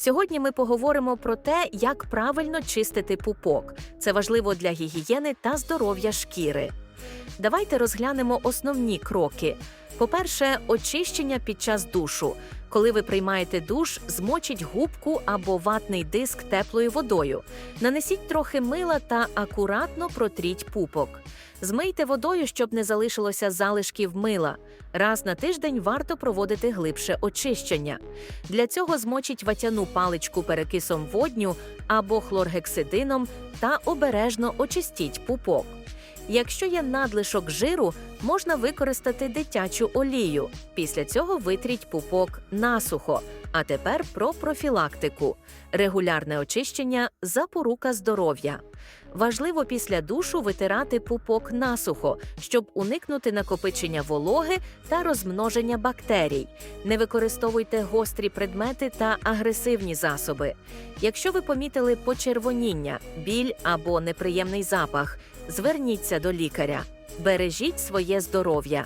Сьогодні ми поговоримо про те, як правильно чистити пупок. Це важливо для гігієни та здоров'я шкіри. Давайте розглянемо основні кроки. По-перше, очищення під час душу. Коли ви приймаєте душ, змочіть губку або ватний диск теплою водою. Нанесіть трохи мила та акуратно протріть пупок. Змийте водою, щоб не залишилося залишків мила. Раз на тиждень варто проводити глибше очищення. Для цього змочіть ватяну паличку перекисом водню або хлоргексидином та обережно очистіть пупок. Якщо є надлишок жиру, можна використати дитячу олію. Після цього витріть пупок насухо. А тепер про профілактику. Регулярне очищення запорука здоров'я. Важливо після душу витирати пупок насухо, щоб уникнути накопичення вологи та розмноження бактерій. Не використовуйте гострі предмети та агресивні засоби. Якщо ви помітили почервоніння, біль або неприємний запах, зверніться до лікаря. Бережіть своє здоров'я.